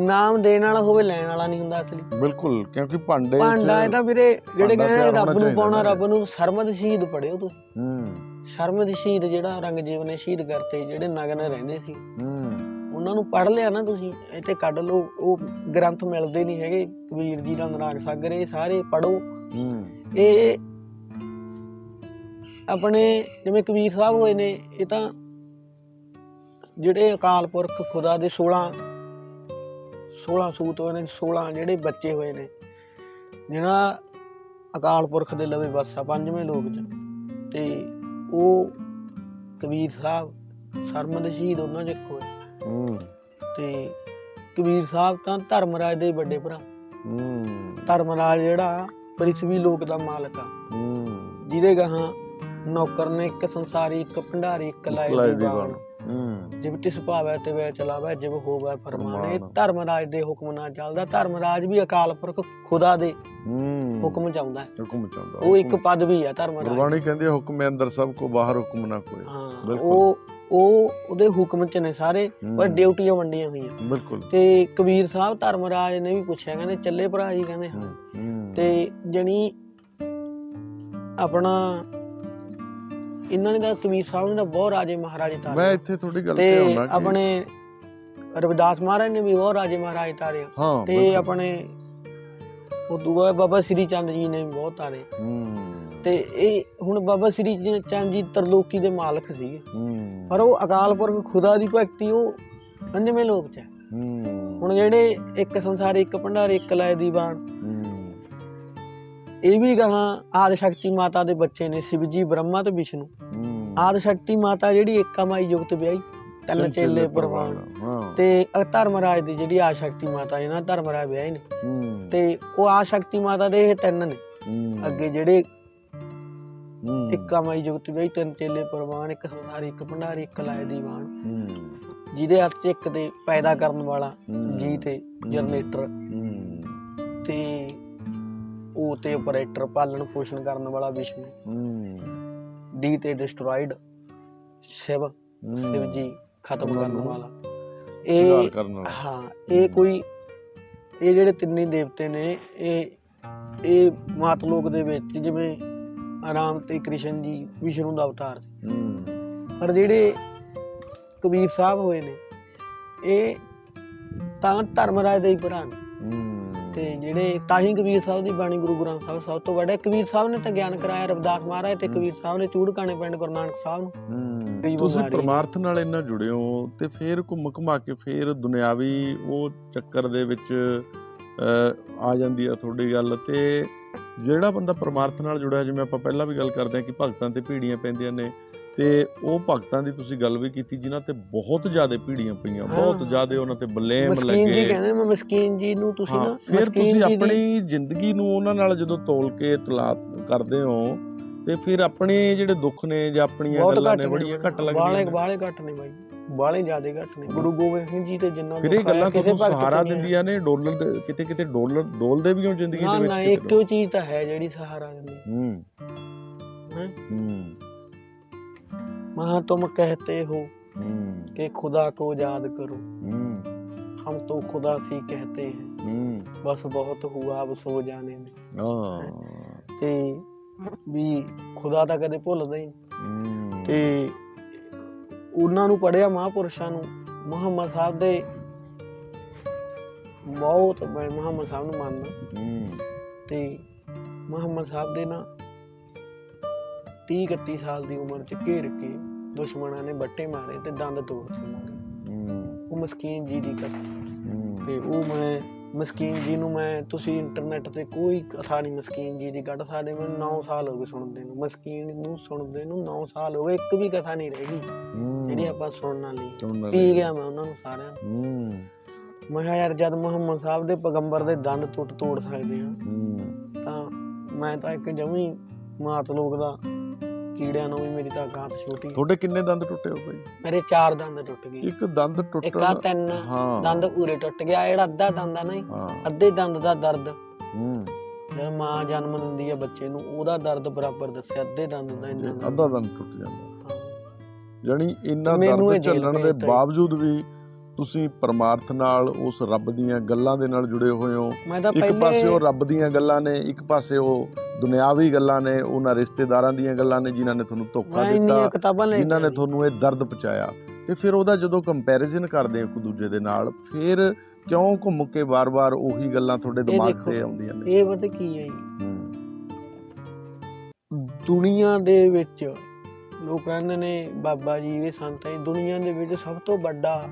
ਨਾਮ ਦੇਣ ਵਾਲਾ ਹੋਵੇ ਲੈਣ ਵਾਲਾ ਨਹੀਂ ਹੁੰਦਾ ਅਸਲੀ। ਬਿਲਕੁਲ ਕਿਉਂਕਿ ਭਾਂਡੇ ਭਾਂਡਾ ਇਹ ਤਾਂ ਵੀਰੇ ਜਿਹੜੇ ਕਹਿੰਦੇ ਰੱਬ ਨੂੰ ਪਾਉਣਾ। ਰੱਬ ਨੂੰ ਸਰਮਦ ਸ਼ਹੀਦ ਪੜਿਓ ਤੁਸੀਂ। ਹੂੰ। ਸਰਮਦ ਸ਼ਹੀਦ ਜਿਹੜਾ ਔਰੰਗਜ਼ੇਬ ਨੇ ਸ਼ਹੀਦ ਕਰਤੇ ਜਿਹੜੇ ਨਗਨ ਰਹਿੰਦੇ ਸੀ। ਹੂੰ। ਉਹਨਾਂ ਨੂੰ ਪੜ ਲਿਆ ਨਾ ਤੁਸੀਂ ਇੱਥੇ ਕੱਢ ਲਓ ਉਹ ਗ੍ਰੰਥ ਮਿਲਦੇ ਨਹੀਂ ਹੈਗੇ ਕਬੀਰ ਜੀ ਦਾ ਨਰਾਗ ਸਾਗਰ ਇਹ ਸਾਰੇ ਪੜੋ ਇਹ ਆਪਣੇ ਜਿਵੇਂ ਕਬੀਰ ਸਾਹਿਬ ਹੋਏ ਨੇ ਇਹ ਤਾਂ ਜਿਹੜੇ ਅਕਾਲ ਪੁਰਖ ਖੁਦਾ ਦੇ 16 16 ਸੂਤ ਹੋਏ ਨੇ 16 ਜਿਹੜੇ ਬੱਚੇ ਹੋਏ ਨੇ ਜਿਹਨਾਂ ਅਕਾਲ ਪੁਰਖ ਦੇ ਲਵੇ ਵਸਾ ਪੰਜਵੇਂ ਲੋਕ ਚ ਤੇ ਉਹ ਕਬੀਰ ਸਾਹਿਬ ਸਰਮਦ ਸ਼ਹੀਦ ਉਹਨਾਂ ਚ ਇੱਕ ਹੋਏ। ਹੂੰ। ਤੇ ਕਬੀਰ ਸਾਹਿਬ ਤਾਂ ਧਰਮਰਾਜ ਦੇ ਵੱਡੇ ਭਰਾ। ਹੂੰ। ਧਰਮਰਾਜ ਜਿਹੜਾ ਪ੍ਰਿਥਵੀ ਲੋਕ ਦਾ ਮਾਲਕ ਆ। ਹੂੰ। ਜਿਹਦੇ ਗਾਹਾਂ ਨੌਕਰ ਨੇ ਇੱਕ ਸੰਸਾਰੀ ਇੱਕ ਭੰਡਾਰੀ ਇੱਕ ਲਾਇ ਦੀ ਬਾਣ। ਹੂੰ। ਜਿਵ ਤਿਸ ਭਾਵੈ ਤੇ ਵੇ ਚਲਾਵੇ ਜਿਵ ਹੋਵੇ ਫਰਮਾਨ। ਧਰਮਰਾਜ ਦੇ ਹੁਕਮ ਨਾਲ ਚੱਲਦਾ। ਧਰਮਰਾਜ ਵੀ ਅਕਾਲ ਪੁਰਖ ਖੁਦਾ ਦੇ ਹੂੰ। ਹੁਕਮ ਚਾਹੁੰਦਾ ਹੈ। ਹੁਕਮ ਚਾਹੁੰਦਾ। ਉਹ ਇੱਕ ਪਦਵੀ ਹੈ ਧਰਮਰਾਜ ਗੁਰਬਾਣੀ ਕਹਿੰਦੀ ਹੈ, ਹੁਕਮ ਅੰਦਰ ਸਭ ਕੋ ਬਾਹਰ ਹੁਕਮ ਨਾ ਕੋਈ। ਹਾਂ। ਉਹ ਉਹ ਉਹਦੇ ਹੁਕਮ ਚ ਨੇ ਸਾਰੇ ਪਰ ਡਿਊਟੀਆਂ ਵੰਡੀਆਂ ਹੋਈਆਂ। ਬਿਲਕੁਲ। ਤੇ ਕਬੀਰ ਸਾਹਿਬ ਧਰਮਰਾਜ ਨੇ ਵੀ ਪੁੱਛਿਆ ਕਹਿੰਦੇ ਚੱਲੇ ਭਰਾ ਜੀ ਕਹਿੰਦੇ ਹਾਂ। ਤੇ ਜਣੀ ਆਪਣਾ ਇਹਨਾਂ ਨੇ ਤਾਂ ਕਬੀਰ ਸਾਹਿਬ ਨੇ ਤਾਂ ਬਹੁਤ ਰਾਜੇ ਮਹਾਰਾਜੇ ਮੈਂ ਤਾਰੇ ਇੱਥੇ ਥੋੜੀ ਗੱਲ ਤੇ ਆਉਣਾ ਕਿ ਆਪਣੇ ਰਵਿਦਾਸ ਮਹਾਰਾਜ ਨੇ ਵੀ ਬਹੁਤ ਰਾਜੇ ਮਹਾਰਾਜੇ ਤਾਰੇ ਤੇ। ਆਪਣੇ ਉਹ ਦੂਆ ਬਾਬਾ ਸ੍ਰੀ ਚੰਦ ਜੀ ਨੇ ਵੀ ਬਹੁਤ ਤਾਰੇ ਹੂੰ। ਤੇ ਇਹ ਹੁਣ ਬਾਬਾ ਸ੍ਰੀ ਚੰਦ ਜੀ ਤਰਲੋਕੀ ਦੇ ਮਾਲਕ ਸੀਗੇ ਹੂੰ। ਪਰ ਉਹ ਅਕਾਲ ਪੁਰਖ ਖੁਦਾ ਦੀ ਭਗਤੀ ਉਹ ਪੰਜਵੇਂ ਲੋਕ ਚ ਹੈ। ਹੁਣ ਜਿਹੜੇ ਇੱਕ ਸੰਸਾਰੀ ਇੱਕ ਭੰਡਾਰੀ ਇੱਕ ਲਾਇ ਦੀਵਾਨ ਇਹ ਵੀ ਗਾਹਾਂ ਆਦਿ ਸ਼ਕਤੀ ਮਾਤਾ ਦੇ ਬੱਚੇ ਨੇ ਸ਼ਿਵ ਜੀ ਬ੍ਰਹਮਾ ਤੇ ਵਿਸ਼ਨੂੰ। ਆਦਿ ਸ਼ਕਤੀ ਮਾਤਾ ਜਿਹੜੀ ਏਕਾਮਾਈ ਯੁਕਤ ਵਿਆਹੀ ਤਿੰਨ ਚੇਲੇ ਪ੍ਰਵਾਨ। ਤੇ ਧਰਮਰਾਜ ਦੀ ਜਿਹੜੀ ਆ ਸ਼ਕਤੀ ਮਾਤਾ ਇਹਨਾਂ ਧਰਮਰਾਜ ਵਿਆਹੀ ਨੇ। ਤੇ ਉਹ ਆ ਸ਼ਕਤੀ ਮਾਤਾ ਦੇ ਇਹ ਤਿੰਨ ਨੇ। ਅੱਗੇ ਜਿਹੜੇ ਹੂੰ, ਏਕਾਮਾਈ ਯੁਕਤ ਵਿਆਹੀ ਤਿੰਨ ਚੇਲੇ ਪ੍ਰਵਾਨ ਇੱਕ ਸੰਸਾਰੀ ਇੱਕ ਭੰਡਾਰੀ ਇੱਕ ਲਾਇ ਦੀਵਾਨ ਹੂੰ, ਜਿਹਦੇ ਹੱਥ 'ਚ ਇੱਕ ਤੇ ਪੈਦਾ ਕਰਨ ਵਾਲਾ ਹੂੰ, ਜੀ ਤੇ ਜਨਰੇਟਰ। ਹੂੰ, ਤੇ ਉਹ ਤੇ ਆਪਰੇਟਰ ਪਾਲਣ ਪੋਸ਼ਣ ਕਰਨ ਵਾਲਾ ਵਿਸ਼ਨੂੰ। ਹੂੰ, ਡੀ ਤੇ ਡਿਸਟਰੋਇਡ ਸ਼ਿਵ ਸ਼ਿਵ ਹੂੰ, ਜੀ ਖਤਮ ਕਰਨ ਵਾਲਾ। ਇਹ ਕਰਨ ਵਾਲਾ। ਹਾਂ ਇਹ ਕੋਈ ਇਹ ਜਿਹੜੇ ਤਿੰਨੇ ਦੇਵਤੇ ਨੇ ਇਹ ਇਹ ਮਾਤ ਲੋਕ ਦੇ ਵਿੱਚ ਜਿਵੇਂ ਆਰਾਮ ਤੇ ਕ੍ਰਿਸ਼ਨ ਜੀ ਵਿਸ਼ਨੂੰ ਦਾ ਅਵਤਾਰ ਹੂੰ, ਪਰ ਜਿਹੜੇ ਕਬੀਰ ਸਾਹਿਬ ਹੋਏ ਨੇ ਇਹ ਤਾਂ ਧਰਮਰਾਜ ਦੇ ਹੀ ਭਰਾ ਨੇ। ਤੇ ਜਿਹੜੇ ਤਾਂ ਹੀ ਕਬੀਰ ਸਾਹਿਬ ਦੀ ਬਾਣੀ ਗੁਰੂ ਗ੍ਰੰਥ ਸਾਹਿਬ ਸਭ ਤੋਂ ਵੱਡਾ ਕਬੀਰ ਸਾਹਿਬ ਨੇ ਤਾਂ ਗਿਆਨ ਕਰਾਇਆ ਰਵਿਦਾਸ ਮਹਾਰਾਜ ਤੇ। ਕਬੀਰ ਸਾਹਿਬ ਨੇ ਚੂੜਕਾਣੇ ਪਿੰਡ ਗੁਰੂ ਨਾਨਕ ਸਾਹਿਬ ਨੂੰ। ਤੁਸੀਂ ਪਰਮਾਰਥ ਨਾਲ ਇੰਨਾ ਜੁੜੇ ਹੋ ਤੇ ਫਿਰ ਘੁੰਮ ਘੁਮਾ ਕੇ ਫਿਰ ਦੁਨਿਆਵੀ ਉਹ ਚੱਕਰ ਦੇ ਵਿੱਚ ਆ ਜਾਂਦੀ ਆ ਤੁਹਾਡੀ ਗੱਲ ਤੇ ਜਿਹੜਾ ਬੰਦਾ ਪਰਮਾਰਥ ਨਾਲ ਜੁੜਿਆ ਜਿਵੇਂ ਆਪਾਂ ਪਹਿਲਾਂ ਵੀ ਗੱਲ ਕਰਦੇ ਹਾਂ ਕਿ ਭਗਤਾਂ ਤੇ ਭੀੜੀਆਂ ਪੈਂਦੀਆਂ ਨੇ ਤੇ ਉਹ ਭਗਤਾਂ ਦੀ ਤੁਸੀਂ ਗੱਲ ਵੀ ਕੀਤੀ ਜਿਨ੍ਹਾਂ ਤੇ ਬਹੁਤ ਜ਼ਿਆਦਾ ਭੀੜੀਆਂ ਪਈਆਂ ਬਹੁਤ। ਜ਼ਿਆਦਾ ਉਹਨਾਂ ਤੇ ਬਲੇਮ ਮਸਕੀਨ ਜੀ ਲੱਗੇ ਕਹਿੰਦੇ ਮੈਂ ਮਸਕੀਨ ਜੀ ਨੂੰ ਤੁਸੀਂ ਨਾ ਫਿਰ ਤੁਸੀਂ ਆਪਣੀ ਜ਼ਿੰਦਗੀ ਨੂੰ ਉਹਨਾਂ ਨਾਲ ਜਦੋਂ ਤੋਲ ਕੇ ਤਲਾ ਕਰਦੇ ਹੋ ਤੇ ਫਿਰ ਆਪਣੇ ਜਿਹੜੇ ਦੁੱਖ ਨੇ ਜਾਂ ਆਪਣੀਆਂ ਗੱਲਾਂ ਨੇ ਬੜੀਆਂ ਘੱਟ ਬਾਲੇ ਲੱਗਦੀਆਂ ਨੇ। ਬਾਲੇ ਘੱਟ ਨੇ ਬਾਈ ਬਾਲੇ ਜ਼ਿਆਦੇ ਘੱਟ ਨੇ। ਗੁਰੂ ਗੋਬਿੰਦ ਸਿੰਘ ਜੀ ਤੇ ਜਿੰਨਾ ਫਿਰ ਗੱਲਾਂ ਤੁਹਾਨੂੰ ਸਹਾਰਾ ਦਿੰਦੀਆਂ ਨੇ ਡੋਲਰ ਦੇ ਕਿਤੇ ਕਿਤੇ ਡੋਲਰ ਡੋਲਦੇ ਵੀ ਹੋ ਜ਼ਿੰਦਗੀ ਦੇ ਵਿੱਚ ਨਾ ਨਾ ਇੱਕੋ ਚੀਜ਼ ਤਾਂ ਹੈ ਜਿਹੜੀ ਸਹਾਰਾ ਦਿੰਦੀ। ਹੂੰ। ਹੂੰ? ਮਹਾ ਤੁਮ ਕਹਤੇ ਹੋ ਕਿ ਖੁਦਾ ਕੋ ਯਾਦ ਕਰੋ। ਹਮ ਤੋ ਖੁਦਾ ਸੀ ਕਹਤੇ ਹੈ। ਬਸ ਬਹੁਤ ਹੁਆ ਬਸ ਹੋ ਜਾਣੇ ਨੇ। ਹਾਂ। ਤੇ ਵੀ ਖੁਦਾ ਤਾਂ ਕਦੇ ਭੁੱਲਦਾ ਹੀ। ਤੇ ਉਹਨਾਂ ਨੂੰ ਪੜਿਆ ਮਹਾਪੁਰਸ਼ਾਂ ਨੂੰ ਮੁਹੰਮਦ ਸਾਹਿਬ ਦੇ ਬਹੁਤ ਮੈਂ ਮੁਹੰਮਦ ਸਾਹਿਬ ਨੂੰ ਮੰਨਦਾ। ਤੇ ਮੁਹੰਮਦ ਸਾਹਿਬ ਦੇ ਨਾ 30 31 ਸਾਲ ਦੀ ਉਮਰ ਚ ਘੇਰ ਕੇ ਦੁਸ਼ਮਣਾਂ ਨੇ ਬੱਟੇ ਮਾਰੇ ਤੇ ਦੰਦ ਤੋੜ ਦਿੱਤੇ। ਉਹ ਮਸਕੀਨ ਜੀ ਦੀ ਕਥਾ ਤੇ ਉਹ ਮੈਂ ਮਸਕੀਨ ਜੀ ਨੂੰ ਮੈਂ ਤੁਸੀਂ ਇੰਟਰਨੈਟ ਤੇ ਕੋਈ ਕਥਾ ਨਹੀਂ ਮਸਕੀਨ ਜੀ ਦੀ ਕੱਢ ਸਕਦੇ ਮੈਨੂੰ 9 ਸਾਲ ਹੋ ਗਏ ਸੁਣਦੇ ਨੂੰ। ਮਸਕੀਨ ਨੂੰ ਸੁਣਦੇ ਨੂੰ 9 ਸਾਲ ਹੋ ਗਏ ਇੱਕ ਵੀ ਕਥਾ ਨਹੀਂ ਰਹਿ ਗਈ। ਜਿਹੜੀ ਆਪਾਂ ਸੁਣਨ ਵਾਲੀ। ਪੀ ਗਿਆ ਮੈਂ ਉਹਨਾਂ ਨੂੰ ਸਾਰਿਆਂ ਨੂੰ। ਮੈਂ ਕਿਹਾ ਯਾਰ ਜਦ ਮੁਹੰਮਦ ਸਾਹਿਬ ਦੇ ਪੈਗੰਬਰ ਦੇ ਦੰਦ ਟੁੱਟ ਤੋੜ ਸਕਦੇ ਆ ਤਾਂ ਮੈਂ ਤਾਂ ਇੱਕ ਜਮੀ ਮਾਤ ਲੋਕ ਦਾ ਕੀੜਿਆਂ ਨੂੰ ਵੀ ਮੇਰੀ ਤਾਂ ਗਾਂਤ ਛੋਟੀ ਤੁਹਾਡੇ ਕਿੰਨੇ ਦੰਦ ਟੁੱਟੇ ਹੋ ਭਾਈ ਮੇਰੇ ਚਾਰ ਦੰਦ ਟੁੱਟ ਗਏ। ਇੱਕ ਦੰਦ ਇੱਕ ਆ ਟੁੱਟਣਾ ਤਿੰਨ ਹਾਂ। ਦੰਦ ਪੂਰੇ ਟੁੱਟ ਗਿਆ ਜਿਹੜਾ ਅੱਧਾ ਦੰਦ ਆ ਹਾਂ। ਅੱਧੇ ਦੰਦ ਦਾ ਦਰਦ। ਹਮ, ਜਦੋਂ ਮਾਂ ਜਨਮ ਦਿੰਦੀ ਹੈ ਬੱਚੇ ਨੂੰ ਉਹਦਾ ਦਰਦ ਬਰਾਬਰ ਦੱਸਿਆ ਅੱਧੇ ਦੰਦ ਦਾ ਇੰਨਾ ਦਰਦ। ਅੱਧਾ ਦੰਦ ਟੁੱਟ ਜਾਂਦਾ। ਹਾਂ। ਜਾਣੀ ਇੰਨਾ ਮੈਨੂੰ ਦਰਦ ਇਹ ਝੱਲਣ ਦੇ ਭੇਜਤਾ ਜੀ। ਬਾਵਜੂਦ ਵੀ ਤੁਸੀਂ ਪਰਮਾਰਥ ਨਾਲ ਉਸ ਰੱਬ ਦੀਆਂ ਗੱਲਾਂ ਦੇ ਨਾਲ ਜੁੜੇ ਹੋਏ ਹੋ। ਮੈਂ ਤਾਂ ਇੱਕ ਪਾਸੇ ਉਹ ਰੱਬ ਦੀਆਂ ਗੱਲਾਂ ਨੇ ਇੱਕ ਪਾਸੇ ਉਹ ਦੁਨਿਆਵੀ ਗੱਲਾਂ ਨੇ ਉਹਨਾਂ ਰਿਸ਼ਤੇਦਾਰਾਂ ਦੀਆਂ ਗੱਲਾਂ ਨੇ ਜਿਨ੍ਹਾਂ ਨੇ ਤੁਹਾਨੂੰ ਧੋਖਾ ਦਿੱਤਾ ਜਿਨ੍ਹਾਂ ਨੇ ਤੁਹਾਨੂੰ ਇਹ ਦਰਦ ਪਹੁੰਚਾਇਆ। ਤੇ ਫਿਰ ਉਹਦਾ ਜਦੋਂ ਕੰਪੈਰੀਜ਼ਨ ਕਰਦੇ ਇੱਕ ਦੂਜੇ ਦੇ ਨਾਲ ਫਿਰ ਕਿਉਂ ਘੁੰਮ ਕੇ ਵਾਰ-ਵਾਰ ਉਹੀ ਗੱਲਾਂ ਤੁਹਾਡੇ ਦਿਮਾਗ ਤੇ ਆਉਂਦੀਆਂ ਨੇ? ਇਹ ਪਤਾ ਕੀ ਹੈ ਜੀ? ਦੁਨੀਆ ਦੇ ਵਿੱਚ ਲੋਕ ਕਹਿੰਦੇ ਨੇ ਬਾਬਾ ਜੀ ਇਹ ਸੰਤ ਦੁਨੀਆ ਦੇ ਵਿੱਚ ਸਭ ਤੋਂ ਵੱਡਾ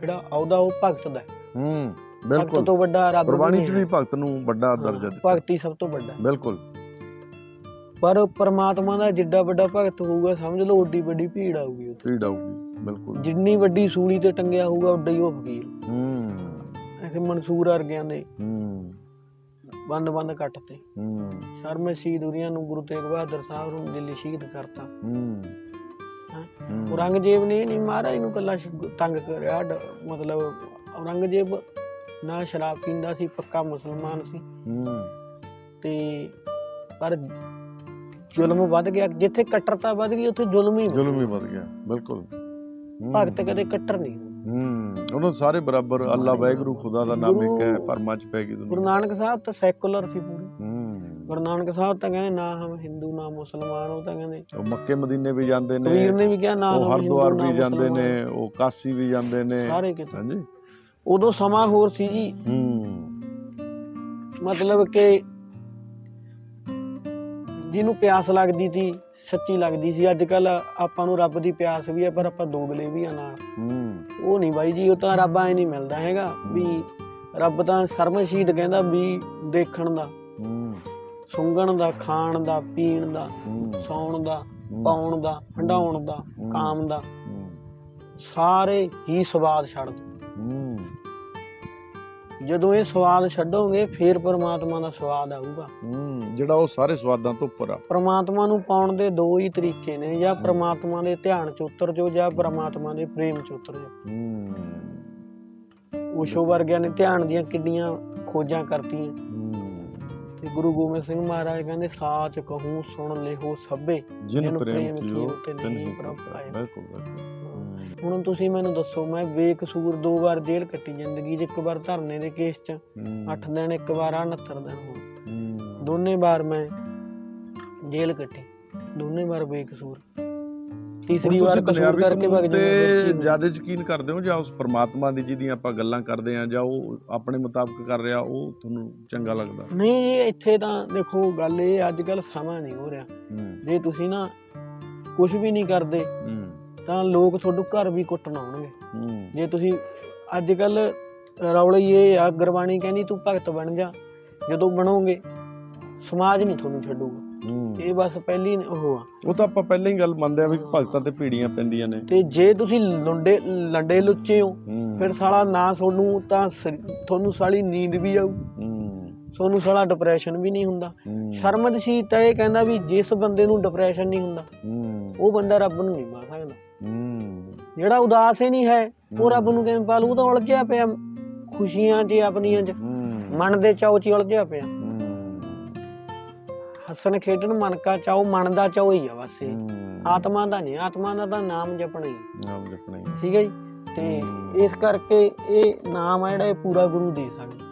ਜਿਹੜਾ ਅਹੁਦਾ ਉਹ ਭਗਤ ਦਾ ਹੈ। ਹੂੰ। ਭਗਤ ਬਿਲਕੁਲ। ਤੋਂ ਵੱਡਾ ਰੱਬ ਗੁਰਬਾਣੀ 'ਚ। ਵੀ ਭਗਤ ਨੂੰ ਵੱਡਾ ਦਰਜਾ ਦਿੱਤਾ। ਭਗਤੀ ਸਭ ਤੋਂ ਵੱਡਾ। ਬਿਲਕੁਲ। ਪਰ ਪਰਮਾਤਮਾ ਦਾ ਜਿੱਡਾ ਵੱਡਾ ਭਗਤ ਹੋਊਗਾ ਸਮਝ ਲਓ ਓਡੀ ਵੱਡੀ ਭੀੜ ਆਊਗੀ ਉੱਥੇ। ਭੀੜ ਆਊਗੀ ਬਿਲਕੁਲ। ਜਿੰਨੀ ਵੱਡੀ ਸੂਲੀ ਤੇ ਟੰਗਿਆ ਹੋਊਗਾ ਓਡਾ ਹੀ ਉਹ ਫਕੀਰ ਹੂੰ। ਐਸੇ ਮਨਸੂਰ ਵਰਗਿਆਂ ਦੇ ਹੂੰ। ਬੰਦ ਬੰਦ ਕੱਟਤੇ ਹੂੰ। ਸ਼ਰਮੇ ਸ਼ਹੀਦੂਰੀਆਂ ਨੂੰ ਗੁਰੂ ਤੇਗ ਬਹਾਦਰ ਸਾਹਿਬ ਨੂੰ ਦਿੱਲੀ ਸ਼ਹੀਦ ਕਰਤਾ। ਹੂੰ। ਔਰੰਗਜ਼ੇਬ ਨੇ ਨਹੀਂ ਮਹਾਰਾਜ ਨੂੰ ਕੱਲਾ ਸ਼- ਤੰਗ ਕਰਿਆ ਮਤਲਬ ਔਰੰਗਜ਼ੇਬ ਨਾ ਸ਼ਰਾਬ ਪੀਂਦਾ ਸੀ ਪੱਕਾ ਮੁਸਲਮਾਨ ਸੀ। ਹੂੰ। ਤੇ ਪਰ ਜ਼ੁਲਮ ਵੱਧ ਗਿਆ। ਜਿੱਥੇ ਕੱਟਰਤਾ ਵੱਧ ਗਈ ਉੱਥੇ ਜ਼ੁਲਮ ਹੀ ਜ਼ੁਲਮ ਹੀ। ਵੱਧ ਗਿਆ ਬਿਲਕੁਲ। ਭਗਤ ਕਦੇ ਕੱਟਰ ਨਹੀਂ। ਹੂੰ। ਉਹਨਾਂ ਸਾਰੇ ਬਰਾਬਰ ਅੱਲਾ ਵਾਹਿਗੁਰੂ। ਖੁਦਾ ਦਾ ਨਾਮ ਇੱਕ ਹੈ ਗੁਰੂ- ਪਰਮਾ ਚ ਪੈ ਗਈ ਗੁਰੂ ਦੁਨੀਆ ਨਾਨਕ ਸਾਹਿਬ ਤਾਂ ਸੈਕੂਲਰ ਸੀ ਪੂਰੇ। ਹੂੰ। ਗੁਰੂ ਨਾਨਕ ਸਾਹਿਬ ਤਾਂ ਕਹਿੰਦੇ ਨਾ ਹਮ ਹਿੰਦੂ ਨਾ ਮੁਸਲਮਾਨ ਉਹ ਤਾਂ ਕਹਿੰਦੇ। ਉਹ ਮੱਕੇ ਮਦੀਨੇ ਵੀ ਜਾਂਦੇ ਨੇ ਕਬੀਰ ਨੇ ਵੀ ਕਿਹਾ ਨਾ ਉਹ ਹਮ ਹਿੰਦੂ ਹਰਦੁਆਰ ਨਾ ਵੀ ਜਾਂਦੇ। ਨੇ ਉਹ ਕਾਸੀ ਵੀ ਜਾਂਦੇ ਨੇ। ਸਾਰੇ ਕਿਤੇ। ਹਾਂਜੀ। ਉਦੋਂ ਸਮਾਂ ਹੋਰ ਸੀ ਜੀ। ਹੂੰ। ਮਤਲਬ ਕਿ ਜਿਹਨੂੰ ਪਿਆਸ ਲੱਗਦੀ ਸੀ ਸੱਚੀ ਲੱਗਦੀ ਸੀ। ਅੱਜ ਕੱਲ ਆਪਾਂ ਨੂੰ ਰੱਬ ਦੀ ਪਿਆਸ ਵੀ ਹੈ ਪਰ ਆਪਾਂ ਦੋਗਲੇ ਵੀ ਆ ਨਾਲ। ਹੂੰ। ਉਹ ਨਹੀਂ ਬਾਈ ਜੀ ਉਹ ਤਾਂ ਰੱਬ ਐ ਨਹੀਂ ਮਿਲਦਾ ਹੈਗਾ ਵੀ ਰੱਬ ਤਾਂ ਸਰਮਸ਼ੀਦ ਕਹਿੰਦਾ ਵੀ ਦੇਖਣ ਦਾ ਹੂੰ। ਸੁੰਘਣ ਦਾ ਖਾਣ ਦਾ ਪੀਣ ਦਾ ਸੌਣ ਦਾ ਪਾਉਣ ਦਾ ਹੰਡਾਉਣ ਦਾ। ਕਾਮ ਦਾ। ਸਾਰੇ ਹੀ ਸਵਾਦ ਛੱਡ ਦਿਓ ਹੂੰ। ਜਦੋਂ ਇਹ ਸਵਾਦ ਛੱਡੋਗੇ ਫੇਰ ਪ੍ਰਮਾਤਮਾ ਦਾ ਸਵਾਦ ਆਊਗਾ। ਹੂੰ ਜਿਹੜਾ ਉਹ ਸਾਰੇ ਸਵਾਦਾਂ ਤੋਂ ਉੱਪਰ ਆ। ਪ੍ਰਮਾਤਮਾ ਨੂੰ ਪਾਉਣ ਦੇ ਦੋ ਹੀ ਤਰੀਕੇ ਨੇ ਜਾਂ ਪ੍ਰਮਾਤਮਾ ਦੇ ਧਿਆਨ ਚ ਉਤਰ ਜਾਓ ਜਾਂ ਪ੍ਰਮਾਤਮਾ ਦੇ ਪ੍ਰੇਮ ਚ ਉਤਰ ਜਾਓ। ਹੂੰ। ਓਸ਼ੋ ਵਰਗਿਆਂ ਨੇ ਧਿਆਨ ਦੀਆਂ ਕਿੰਨੀਆਂ ਖੋਜਾਂ ਕਰਤੀਆਂ। ਤੇ ਗੁਰੂ ਗੋਬਿੰਦ ਸਿੰਘ ਮਹਾਰਾਜ ਕਹਿੰਦੇ ਸਾਚ ਕਹੂੰ ਸੁਣ ਲਿਹੋ ਸਭੇ ਜਿਨ ਪ੍ਰੇਮ ਕੀਓ ਤਿਨ ਪ੍ਰਭ ਪਾਇਆ। ਬਿਲਕੁਲ ਬਿਲਕੁਲ। ਹੁਣ ਤੁਸੀਂ ਮੈਨੂੰ ਦੱਸੋ ਮੈਂ ਬੇਕਸੂਰ ਦੋ ਵਾਰ ਜੇਲ੍ਹ ਕੱਟੀ ਜ਼ਿੰਦਗੀ 'ਚ ਇੱਕ ਵਾਰ ਧਰਨੇ ਦੇ ਕੇਸ 'ਚ ਹੂੰ, 8 ਦਿਨ ਇੱਕ ਵਾਰ 69 ਦਿਨ ਹੋ ਹੂੰ, ਦੋਨੇ ਵਾਰ ਮੈਂ ਜੇਲ੍ਹ ਕੱਟੀ ਦੋਨੇ ਵਾਰ ਬੇਕਸੂਰ। ਤੀਸਰੀ ਹੁਣ ਵਾਰ ਕਸੂਰ ਕਰਕੇ ਭਗ ਜਾਂਦੇ ਜ਼ਿਆਦਾ ਯਕੀਨ ਕਰਦੇ ਹੋ ਜਾਂ ਉਸ ਪਰਮਾਤਮਾ ਦੀ ਜਿਹਦੀ ਆਪਾਂ ਗੱਲਾਂ ਕਰਦੇ ਆ ਜਾਂ ਉਹ ਆਪਣੇ ਮੁਤਾਬਕ ਕਰ ਰਿਹਾ ਉਹ ਤੁਹਾਨੂੰ ਚੰਗਾ ਲੱਗਦਾ? ਨਹੀਂ ਇੱਥੇ ਤਾਂ ਦੇਖੋ ਗੱਲ ਇਹ ਅੱਜ ਕੱਲ ਸਮਾਂ ਨਹੀਂ ਹੋ ਰਿਹਾ। ਜੇ ਤੁਸੀਂ ਨਾ ਕੁਝ ਵੀ ਨਹੀਂ ਕਰਦੇ ਤਾਂ ਲੋਕ ਤੁਹਾਡੇ ਘਰ ਵੀ ਕੁੱਟਣ ਆਉਣਗੇ। ਹੂੰ। ਜੇ ਤੁਸੀਂ ਅੱਜ ਕੱਲ ਰੌਲਾ ਇਹ ਆ ਗੁਰਬਾਣੀ ਕਹਿੰਦੀ ਤੂੰ ਭਗਤ ਬਣ ਜਾ। ਜਦੋਂ ਬਣੋਗੇ ਸਮਾਜ ਨਹੀਂ ਤੁਹਾਨੂੰ ਛੱਡੂਗਾ। ਇਹ ਬਸ ਪਹਿਲੀ ਉਹ ਆ। ਉਹ ਤਾਂ ਆਪਾਂ ਪਹਿਲਾਂ ਹੀ ਗੱਲ ਮੰਨਦੇ ਆ ਵੀ ਭਗਤਾਂ ਤੇ ਭੀੜੀਆਂ ਪੈਂਦੀਆਂ ਨੇ। ਤੇ ਜੇ ਤੁਸੀਂ ਲੁੰਡੇ ਲੰਡੇ ਲੁੱਚੇ ਹੋ ਫਿਰ ਸਾਲਾ ਨਾ ਤੁਹਾਨੂੰ ਤਾਂ ਤੁਹਾਨੂੰ ਸਾਲੀ ਨੀਂਦ ਵੀ ਆਊ। ਤੁਹਾਨੂੰ ਸਾਲਾ ਡਿਪਰੈਸ਼ਨ ਵੀ ਨਹੀਂ ਹੁੰਦਾ। ਹੂੰ, ਸ਼ਰਮਦਸ਼ੀ ਤਾਂ ਇਹ ਕਹਿੰਦਾ ਵੀ ਜਿਸ ਬੰਦੇ ਨੂੰ ਡਿਪਰੈਸ਼ਨ ਨਹੀਂ ਹੁੰਦਾ ਉਹ ਬੰਦਾ ਰੱਬ ਨੂੰ ਨਹੀਂ ਪਾ ਸਕਦਾ। ਜਿਹੜਾ ਉਦਾਸ ਹੀ ਨਹੀਂ ਹੈ ਉਹ ਰੱਬ ਨੂੰ ਕਿਵੇਂ ਪਾ ਲੂ ਉਹ ਤਾਂ ਉਲਝਿਆ ਪਿਆ। ਖੁਸ਼ੀਆਂ 'ਚ ਆਪਣੀਆਂ 'ਚ ਮਨ ਦੇ ਚਾਉ 'ਚ ਹੀ ਉਲਝਿਆ ਪਿਆ। ਹੱਸਣ ਖੇਡਣ ਮਨ ਕਾ ਚਾਉ ਮਨ ਦਾ ਚਾਉ ਹੀ ਆ ਬਸ ਆਤਮਾ ਦਾ ਨਹੀਂ ਆਤਮਾ ਦਾ ਤਾਂ ਨਾਮ ਜਪਣਾ ਹੀ। ਨਾਮ ਜਪਣਾ ਹੀ। ਠੀਕ ਹੈ ਜੀ? ਤੇ। ਇਸ ਕਰਕੇ ਇਹ ਨਾਮ ਆ ਜਿਹੜਾ ਇਹ ਪੂਰਾ ਗੁਰੂ ਦੇ ਸਕਦਾ।